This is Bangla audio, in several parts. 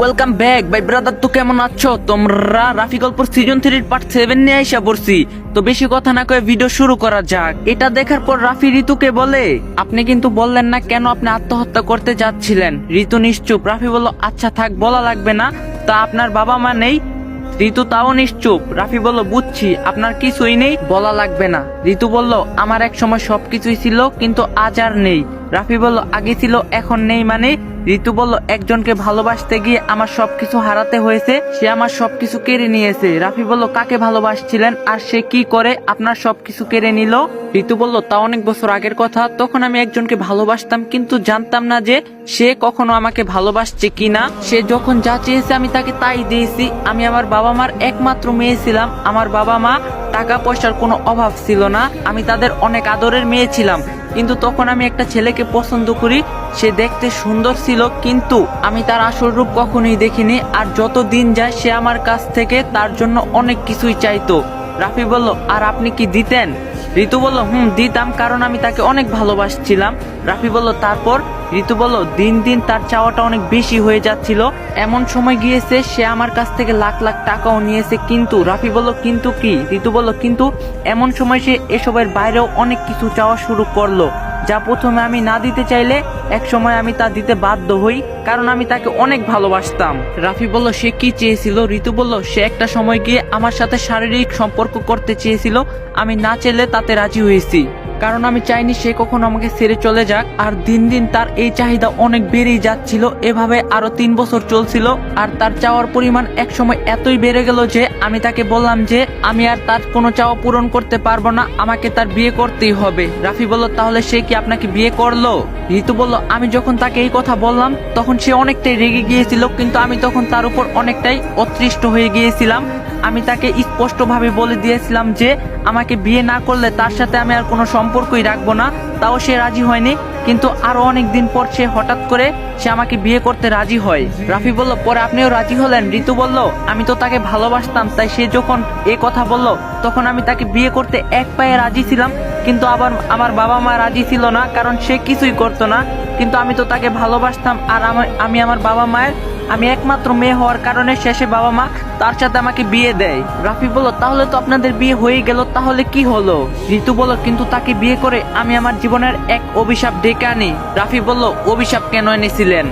ওয়েলকাম ব্যাক ভাই ব্রাদার তো কেমন আছো? তোমরা রাফি গল্প সিজন থ্রির পার্ট সেভেন নিয়ে আইসা পড়ছি। তো বেশি কথা না কয়ে ভিডিও শুরু করা যাক। এটা দেখার পর রাফি ঋতুকে বলে, আপনি কিন্তু বললেন না কেন আপনি আত্মহত্যা করতে যাচ্ছিলেন? ঋতু নিশ্চুপ। রাফি বলল আচ্ছা থাক, বলা লাগবে না। তা আপনার বাবা মা নেই? ঋতু, তাও নিশ্চুপ। রাফি বলল, বুঝছি, আপনার কিছুই নেই, বলা লাগবে না। ঋতু বলল, আমার এক সময় সবকিছুই ছিল, কিন্তু আজ আর নেই। রাফি বলল, আগে ছিল, এখন নেই মানে? ঋতু বলল, একজনকে ভালোবাসতে গিয়ে আমার সবকিছু হারাতে হয়েছে, সে আমার সবকিছু কেড়ে নিয়েছে। রাফি বলল, কাকে ভালোবাসছিলেন আর সে কি করে আপনার সবকিছু কেড়ে নিল? ঋতু বলল, তা অনেক বছর আগের কথা। তখন আমি একজনকে ভালোবাসতাম, কিন্তু জানতাম না যে সে কখনো আমাকে ভালোবাসছে কিনা। সে যখন যা চেয়েছে আমি তাকে তাই দিয়েছি। আমি আমার বাবা মার একমাত্র মেয়ে ছিলাম। আমার বাবা মা টাকা পয়সার কোনো অভাব ছিল না। আমি তাদের অনেক আদরের মেয়ে ছিলাম। কিন্তু তখন আমি একটা ছেলেকে পছন্দ করি, সে দেখতে সুন্দর ছিল, কিন্তু আমি তার আসল রূপ কখনোই দেখিনি, আর যত দিন যায় সে আমার কাছ থেকে তার জন্য অনেক কিছুই চাইতো। রাফি বলল, আর আপনি কি দিতেন? ঋতু বলল, হুম, দিতাম, কারণ আমি তাকে অনেক ভালোবাসছিলাম। রাফি বলল, তারপর ঋতু বলল, দিন দিন তার চাওয়াটা অনেক বেশি হয়ে যাচ্ছিল। এমন সময় গিয়েছে, সে আমার কাছ থেকে লাখ লাখ টাকাও নিয়েছে কিন্তু রাফি বলল, কিন্তু কি? ঋতু বলল, কিন্তু এমন সময় সে এসবের বাইরেও অনেক কিছু চাওয়া শুরু করল, যা প্রথমে আমি না দিতে চাইলে এক সময় আমি তা দিতে বাধ্য হই, কারণ আমি তাকে অনেক ভালোবাসতাম। রাফি বলল, সে কি চেয়েছিল? ঋতু বলল, সে একটা সময় গিয়ে আমার সাথে শারীরিক সম্পর্ক করতে চেয়েছিল, আমি না চাইলে তাতে রাজি হয়েছি। কারণ আমি চাইনি সে কখনো আমাকে ছেড়ে চলে যাক। আর দিন দিন তার এই চাহিদা অনেক বেড়েই যাচ্ছিল। এভাবে আরও তিন বছর চলছিল। আর তার চাওয়ার পরিমাণ এক সময় এতই বেড়ে গেল যে আমি তাকে বললাম যে, আমি আর তার কোনো চাওয়া পূরণ করতে পারব না। আমাকে তার বিয়ে করতেই হবে। রাফি বলল, তাহলে সে কি আপনাকে বিয়ে করল? ঋতু বলল, আমি যখন তাকে এই কথা বললাম, তখন সে অনেকটাই রেগে গিয়েছিল। কিন্তু আমি তখন তার উপর অনেকটাই অতৃষ্ট হয়ে গিয়েছিলাম। আমি তাকে স্পষ্টভাবে বলে দিয়েছিলাম যে, আমাকে বিয়ে না করলে তার সাথে আমি আর কোনো সম্পর্কই রাখব না। তাও সে রাজি হয়নি। কিন্তু আরও অনেক দিন পর সে হঠাৎ করে সে আমাকে বিয়ে করতে রাজি হয়। রাফি বলল, পরে আপনিও রাজি হলেন? ঋতু বলল, আমি তো তাকে ভালোবাসতাম, তাই সে যখন এ কথা বলল, তখন আমি তাকে বিয়ে করতে এক পায়ে রাজি ছিলাম। কিন্তু আবার আমার বাবা মা রাজি ছিল না, কারণ সে কিছুই করতো না। কিন্তু আমি তো তাকে ভালোবাসতাম, আর আমি আমার বাবা মায়ের আমি একমাত্র মেয়ে হওয়ার কারণে শেষে বাবা মা তার সাথে আমাকে বিয়ে দেয়। রাফি বলল, তাহলে তো আপনাদের বিয়ে হয়ে গেল, তাহলে কি হলো? ঋতু বলল, কিন্তু তাকে বিয়ে করে আমি আমার জীবনের এক অভিশাপ ডেকে আনি। রাফি বলল, অভিশাপ কেন এনেছিলেন?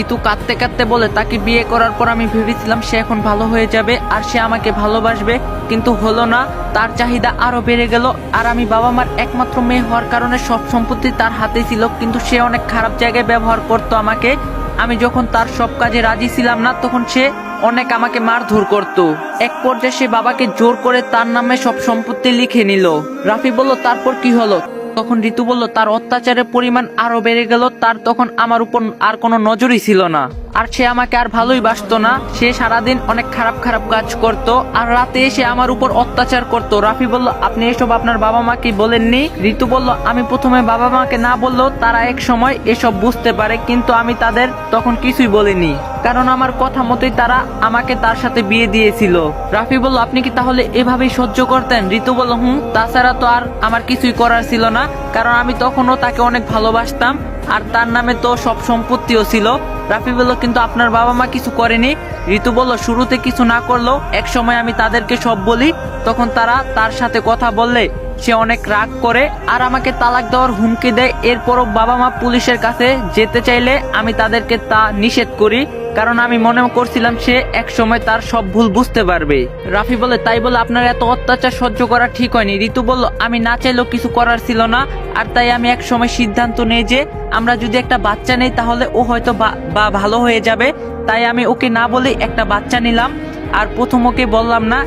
ঋতু কাঁদতে কাঁদতে বলে, তাকে বিয়ে করার পর আমি ভেবেছিলাম সে এখন ভালো হয়ে যাবে আর সে আমাকে ভালোবাসবে, কিন্তু হলো না। তার চাহিদা আরও বেড়ে গেল আর আমি বাবা মার একমাত্র মেয়ে হওয়ার কারণে সব সম্পত্তি তার হাতে ছিল, কিন্তু সে অনেক খারাপ জায়গায় ব্যবহার করতো আমাকে। আমি যখন তার সব কাজে রাজি ছিলাম না, তখন সে অনেক আমাকে মারধর করত। এক পর্যায়ে সে বাবাকে জোর করে তার নামে সব সম্পত্তি লিখে নিল। রাফি বলল, তারপর কি হলো? তখন ঋতু বলল, তার অত্যাচারের পরিমাণ আরও বেড়ে গেল, তার তখন আমার উপর আর কোনো নজরই ছিল না। আর সে আমাকে আর ভালোই বাসতো না। সে সারাদিন অনেক খারাপ খারাপ কাজ করত। আর রাতে এসে আমার উপর অত্যাচার করত। রাফি বলল, আপনি এসব আপনার বাবা মাকে বলেননি? ঋতু বলল, আমি প্রথমে বাবা মাকে না বললেও তারা এক সময় এসব বুঝতে পারে, কিন্তু আমি তাদের তখন কিছুই বলিনি। কারণ আমার কথা মতোই তারা আমাকে তার সাথে বিয়ে দিয়েছিল। রাফি বলল, আপনি কি তাহলে এভাবেই সহ্য করতেন? ঋতু বলল, হুম, তাছাড়া তো আর আমার কিছুই করার ছিল না, কারণ আমি তখনও তাকে অনেক ভালোবাসতাম, আর তার নামে তো সব সম্পত্তিও ছিল। রাফি বলল, কিন্তু আপনার বাবা মা কিছু করেনি? ঋতু বলল, শুরুতে কিছু না করলেও এক সময় আমি তাদেরকে সব বলি, তখন তারা তার সাথে কথা বললে সে অনেক রাগ করে আর আমাকে তালাক দেওয়ার হুমকি দেয়। এরপরও বাবা মা পুলিশের কাছে যেতে চাইলে আমি তাদেরকে তা নিষেধ করি, কারণ আমি মনে করছিলাম সে এক সময় তার সব ভুল বুঝতে পারবে। রাফি বলে, তাই বলে আপনার এত অত্যাচার সহ্য করা ঠিক হয়নি। ঋতু বলল, আমি না চাইলেও কিছু করার ছিল না, আর তাই আমি এক সময় সিদ্ধান্ত নেই যে আমরা যদি একটা বাচ্চা নেই তাহলে ও হয়তো বা ভালো হয়ে যাবে। তাই আমি ওকে না বলেই একটা বাচ্চা নিলাম, আর প্রথম ওকে বললাম না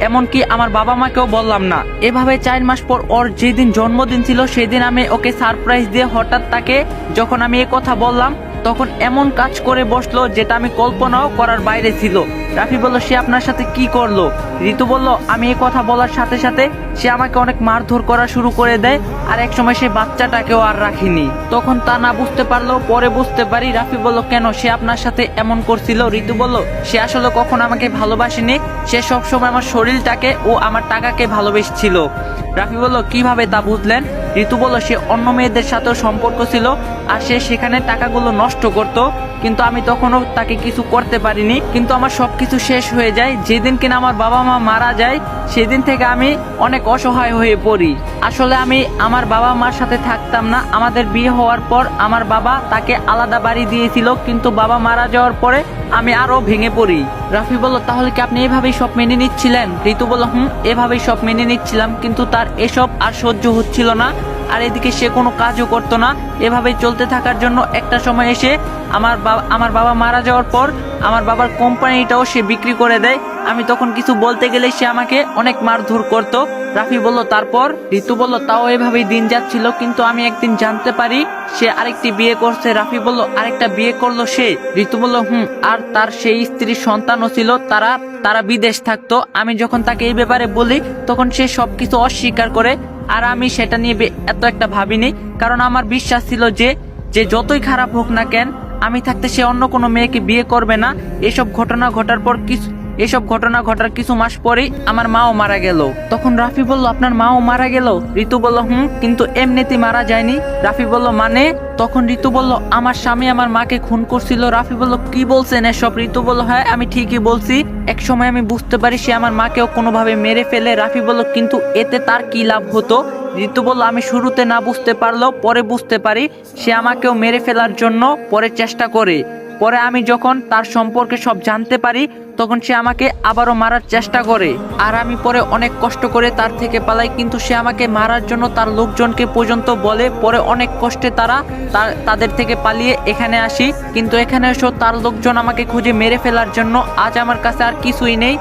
এমনকি আমার বাবা মাকেও বললাম না। এভাবে চার মাস পর ওর যেদিন জন্মদিন ছিল, সেদিন আমি ওকে সারপ্রাইজ দিয়ে হঠাৎ তাকে যখন আমি এ কথা বললাম, তখন এমন কাজ করে বসল যেটা আমি কল্পনাও করার বাইরে ছিল। রাফি বলল, সে আপনার সাথে কি করল? ঋতু বলল, আমি এই কথা বলার সাথে সাথে সে আমাকে অনেক মারধর করা শুরু করে দেয় আর এক সময় সে বাচ্চাটাকেও আর রাখিনি। তখন তা না বুঝতে পারলেও পরে বুঝতে পারি রাফি বলল, কেন সে আপনার সাথে এমন করছিল? ঋতু বলল, সে আসলে কখন আমাকে ভালোবাসেনি, সে সবসময় আমার শরীরটাকে ও আমার টাকাকে ভালোবেসেছিল। রাফি বলল, কীভাবে তা বুঝলেন? ঋতু বলল, সে অন্য মেয়েদের সাথেও সম্পর্ক ছিল আর সে সেখানে টাকাগুলো নষ্ট করত, কিন্তু আমি তখনও তাকে কিছু করতে পারিনি, কিন্তু আমার সবকিছু শেষ হয়ে যায়। যেদিন কিনা আমার বাবা মা মারা যায়, সেদিন থেকে আমি অনেক অসহায় হয়ে পড়ি। আসলে আমি আমার বাবা মার সাথে থাকতাম না। আমাদের বিয়ে হওয়ার পর আমার বাবা তাকে আলাদা বাড়ি দিয়েছিল, কিন্তু বাবা মারা যাওয়ার পরে আমি আরও ভেঙে পড়ি। রাফি বলল, তাহলে কি আপনি এভাবেই সব মেনে নিচ্ছিলেন? ঋতু বলল, হুম, এভাবেই সব মেনে নিচ্ছিলাম, কিন্তু তার এসব আর সহ্য হচ্ছিল না। আর এদিকে সে কোনো কাজও করতো না। এভাবেই চলতে থাকার জন্য একটা সময় এসে আমার বাবা আমার বাবা মারা যাওয়ার পর আমার বাবার কোম্পানিটাও সে বিক্রি করে দেয়। আমি তখন কিছু বলতে গেলে সে আমাকে অনেক মারধর করতো। রাফি বলল, তারপর? ঋতু বলল, তাও এভাবেই দিন যাচ্ছিল, কিন্তু আমি একদিন জানতে পারি সে আরেকটি বিয়ে করছে। রাফি বলল, আরেকটা বিয়ে করল সে? ঋতু বলল, হুম, আর তার সেই স্ত্রীর সন্তানও ছিল, তারা তারা বিদেশ থাকতো। আমি যখন তাকে এই ব্যাপারে বলি, তখন সে সবকিছু অস্বীকার করে, আর আমি সেটা নিয়ে এত একটা ভাবিনি। কারণ আমার বিশ্বাস ছিল যে যে যতই খারাপ হোক না কেন, আমি থাকতে সে অন্য কোনো মেয়েকে বিয়ে করবে না। এসব ঘটনা ঘটার পর কিছু এসব ঘটনা ঘটার কিছু মাস পরেই আমার মাও মারা গেল। তখন রাফি বলল, আপনার মাও মারা গেল? ঋতু বলল, হুম, কিন্তু এমনিতে মারা যায়নি। রাফি বলল মানে? তখন ঋতু বলল, আমার স্বামী আমার মাকে খুন করছিল। রাফি বলল, কি বলছেন এসব? ঋতু বলল হ্যাঁ আমি ঠিকই বলছি। এক সময় আমি বুঝতে পারি সে আমার মাকেও কোনোভাবে মেরে ফেলে। রাফি বলল, কিন্তু এতে তার কি লাভ হতো? ঋতু বলল, আমি শুরুতে না বুঝতে পারলেও পরে বুঝতে পারি। সে আমাকেও মেরে ফেলার জন্য পরে চেষ্টা করে। পরে আমি যখন তার সম্পর্কে সব জানতে পারি, তখন সে আমাকে আবারও মারার চেষ্টা করে। আর আমি পরে অনেক কষ্ট করে তার থেকে পালাই, কিন্তু সে আমাকে মারার জন্য তার লোকজনকে পর্যন্ত বলে, পরে অনেক কষ্টে তারা তাদের থেকে পালিয়ে এখানে আসি। কিন্তু এখানে এসেও তার লোকজন আমাকে খুঁজে মেরে ফেলার জন্য আজ আমার কাছে আর কিছুই নেই।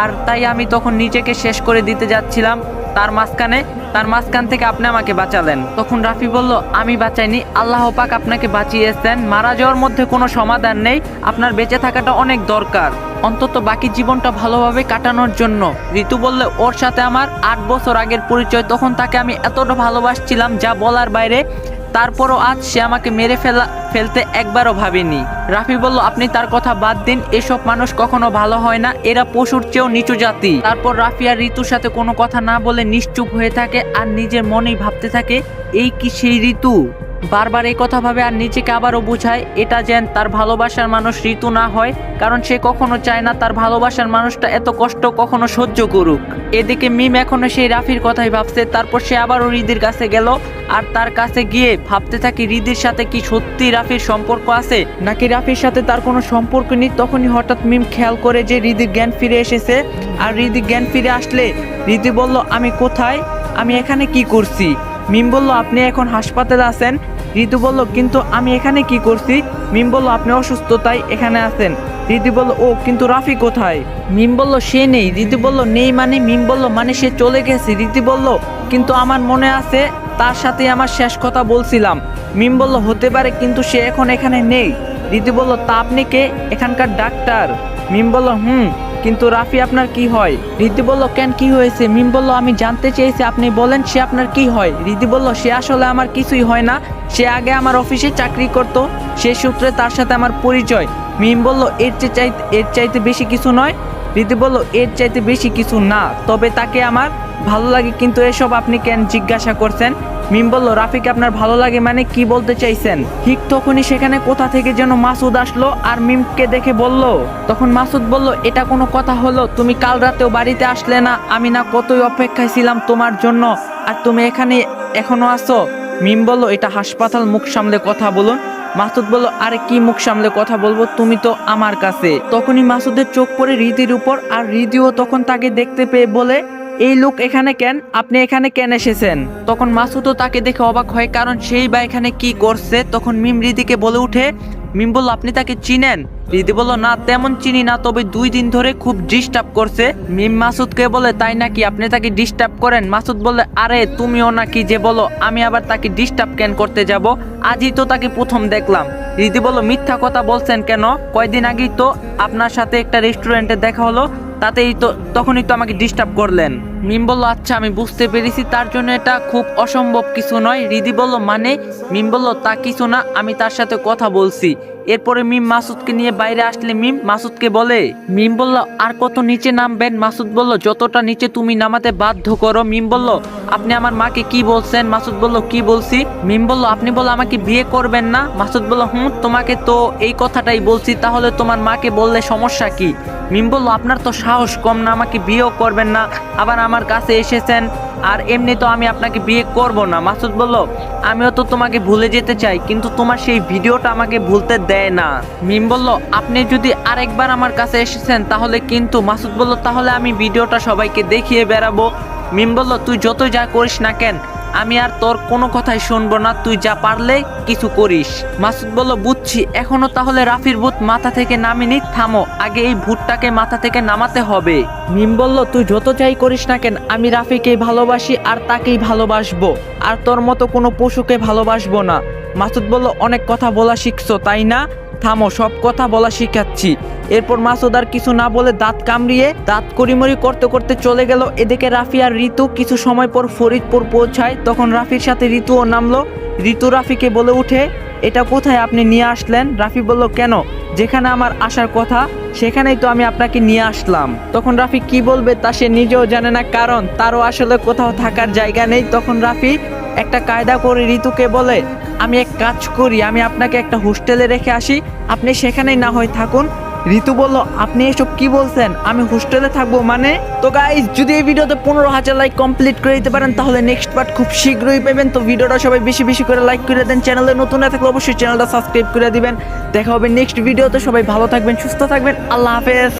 আর তাই আমি তখন নিজেকে শেষ করে দিতে যাচ্ছিলাম। তার মাঝখানে, তার মাঝখান থেকে আপনি আমাকে বাঁচালেন। তখন রাফি বলল, আমি বাঁচাইনি, আল্লাহ পাক আপনাকে বাঁচিয়েছেন। মারা যাওয়ার মধ্যে কোনো সমাধান নেই, আপনার বেঁচে থাকাটা অনেক দরকার। অন্তত বাকি জীবনটা ভালোভাবে কাটানোর জন্য। ঋতু বললে, ওর সাথে আমার আট বছর আগের পরিচয়, তখন তাকে আমি এতটা ভালোবাসছিলাম যা বলার বাইরে তারপরও আজ সে আমাকে মেরে ফেলা ফেলতে একবারও ভাবেনি। রাফি বলল, আপনি তার কথা বাদ দিন, এসব মানুষ কখনো ভালো হয় না, এরা পশুর চেয়েও নিচু জাতি। তারপর রাফি আর ঋতুর সাথে কোনো কথা না বলে নিশ্চুপ হয়ে থাকে আর নিজের মনেই ভাবতে থাকে, এই কি সেই ঋতু? বারবার এই কথা ভাবে আর নিজেকে আবারও বোঝায়, এটা যেন তার ভালোবাসার মানুষ ঋতু না হয়, কারণ সে কখনো চায় না তার ভালোবাসার মানুষটা এত কষ্ট কখনো সহ্য করুক। এদিকে মিম এখনও সেই রাফির কথাই ভাবছে, তারপর সে আবারও রিদির কাছে গেল, আর তার কাছে গিয়ে ভাবতে থাকি রিদির সাথে কি সত্যি রাফির সম্পর্ক আছে, নাকি রাফির সাথে তার কোনো সম্পর্ক নেই? তখনই হঠাৎ মিম খেয়াল করে যে রিদির জ্ঞান ফিরে এসেছে, আর রিদি জ্ঞান ফিরে আসলে রিদি বলল, আমি কোথায়? আমি এখানে কি করছি? মিম বলল, আপনি এখন হাসপাতালে আছেন ঋতু বলল, কিন্তু আমি এখানে কি করছি? মিম বলল, আপনি অসুস্থ, তাই এখানে আছেন। ঋতু বলল, ও, কিন্তু রাফি কোথায়? মিম বলল, সে নেই। ঋতু বলল, নেই মানে? মিম বলল মানে সে চলে গেছে। ঋতু বলল, কিন্তু আমার মনে আছে, তার সাথে আমার শেষ কথা বলছিলাম। মিম বলল, হতে পারে, কিন্তু সে এখন এখানে নেই। রীতি বলল, তা আপনি কে? এখানকার ডাক্তার। মিম বলল, হুম, কিন্তু রাফি, আপনার কি হয়? ঋতু বলল, কেন কি হয়েছে? মিম বলল, আমি জানতে চেয়েছি, আপনি বলেন, সে আপনার কি হয়? ঋতু বলল, সে আসলে আমার কিছুই হয় না। সে আগে আমার অফিসে চাকরি করত, সে সূত্রে তার সাথে আমার পরিচয়। মিম বলল, এর চেয়ে চাইতে এর চাইতে বেশি কিছু নয়। রীতি বলল, এর চাইতে বেশি কিছু না, তবে তাকে আমার ভালো লাগে, কিন্তু এসব আপনি কেন জিজ্ঞাসা করছেন? মিম বলল, রাফিকে আপনার ভালো লাগে মানে কি বলতে চাইছেন? ঠিক তখনই সেখানে কোথা থেকে যেন মাসুদ আসলো আর মিমকে দেখে বলল, তখন মাসুদ বলল, এটা কোনো কথা হলো, তুমি কাল রাতেও বাড়িতে আসলে না, আমি না কতই অপেক্ষায় ছিলাম তোমার জন্য, আর তুমি এখানে এখনও আসো মিম বলল, এটা হাসপাতাল, মুখ সামলে কথা বলুন। মাসুদ বলল, আরে কি মুখ সামলে কথা বলব? তুমি তো আমার কাছে। তখনই মাসুদের চোখ পড়ে রীতির উপর, আর রীতিও তখন তাকে দেখতে পেয়ে বলে, এই লোক এখানে কেন? আপনি এখানে কেন এসেছেন? তখন মাসুদও তাকে দেখে অবাক হয়, কারণ সেই বা এখানে কি করছে? তখন মিম রীতিকে বলে উঠে, মিম বলল, আপনি তাকে চিনেন? রীতি বলল না, তেমন চিনি না, তবে দুই দিন ধরে খুব ডিস্টার্ব করছে। মিম মাসুদকে বলে, তাই নাকি আপনি তাকে ডিস্টার্ব করেন? মাসুদ বলে, আরে, তুমিও নাকি যে বলো, আমি আবার তাকে ডিস্টার্ব কেন করতে যাব? আজই তো তাকে প্রথম দেখলাম। রীতি বলল মিথ্যা কথা বলছেন কেন? কয়দিন আগেই তো আপনার সাথে একটা রেস্টুরেন্টে দেখা হলো, তাতেই তো, তখনই তো আমাকে ডিস্টার্ব করলেন। মিম বলল আচ্ছা আমি বুঝতে পেরেছি, তার জন্য এটা খুব অসম্ভব কিছু নয়। রিদি বলল মানে? মিম বলল, তা কিছু না, আমি তার সাথে কথা বলছি। এরপরে মিম মাসুদকে নিয়ে বাইরে আসলে মিম মাসুদকে বলে, মিম বলল, আর কত নিচে নামবেন? মাসুদ বলল, যতটা নিচে তুমি নামাতে বাধ্য করো। মিম বলল, আপনি আমার মাকে কি বলছেন? মাসুদ বলল, কি বলছি? মিম বলল, আপনি বলল, আমাকে বিয়ে করবেন না? মাসুদ বলল, হুম, তোমাকে তো এই কথাটাই বলছি, তাহলে তোমার মাকে বললে সমস্যা কি? মিম বলল, আপনার তো সাহস কম না, আমাকে বিয়েও করবেন না। আবার আমার কাছে এসেছেন, আর এমনি তো আমি আপনাকে বিয়ে করব না। মাসুদ বলল, আমিও তো তোমাকে ভুলে যেতে চাই, কিন্তু তোমার সেই ভিডিওটা আমাকে ভুলতে দেয় না। মিম বলল, আপনি যদি আরেকবার আমার কাছে এসেছেন, তাহলে কিন্তু মাসুদ বলল, তাহলে আমি ভিডিওটা সবাইকে দেখিয়ে বেড়াবো। মিম বলল, তুই যতই যা করিস না কেন আমি আর তোর কোনো কথাই শুনব না, তুই যা পারলে কিছু করিস। মাসুদ বলল, বুঝছি, এখনও তাহলে রাফির ভূত মাথা থেকে নামিনি, থামো, আগে এই ভূতটাকে মাথা থেকে নামাতে হবে। মিম বলল, তুই যত চাই করিস না কেন, আমি রাফিকেই ভালোবাসি আর তাকেই ভালোবাসবো, আর তোর মতো কোনো পশুকে ভালোবাসবো না। মাসুদ বলল, অনেক কথা বলা শিখছো, তাই না? থামো, সব কথা বলা শিখাচ্ছি। এরপর মাসুদ আর কিছু না বলে দাঁত কামড়িয়ে, দাঁত করিমরি করতে করতে চলে গেল। এদিকে রাফি আর ঋতু কিছু সময় পর ফরিদপুর পৌঁছায়। তখন রাফির সাথে ঋতুও নামলো। ঋতু রাফিকে বলে উঠে, এটা কোথায় আপনি নিয়ে আসলেন? রাফি বলল, কেন? যেখানে আমার আসার কথা, সেখানেই তো আমি আপনাকে নিয়ে আসলাম। তখন রাফি কি বলবে তা সে নিজেও জানে না, কারণ তারও আসলে কোথাও থাকার জায়গা নেই। তখন রাফি একটা কায়দা করে, ঋতুকে বলে, আমি এক কাজ করি, আমি আপনাকে একটা হোস্টেলে রেখে আসি, আপনি সেখানেই না হয় থাকুন। ঋতু বলল, আপনি এসব কি বলছেন? আমি হোস্টেলে থাকব মানে? তো গাইজ যদি এই ভিডিওতে পনেরো হাজার লাইক কমপ্লিট করে দিতে পারেন, তাহলে নেক্সট পার্ট খুব শীঘ্রই পাবেন। তো ভিডিওটা সবাই বেশি বেশি করে লাইক করে দেন। চ্যানেলে নতুন না থাকলে অবশ্যই চ্যানেলটা সাবস্ক্রাইব করে দিবেন। দেখা হবে নেক্সট ভিডিওতে সবাই ভালো থাকবেন, সুস্থ থাকবেন। আল্লাহ হাফেজ।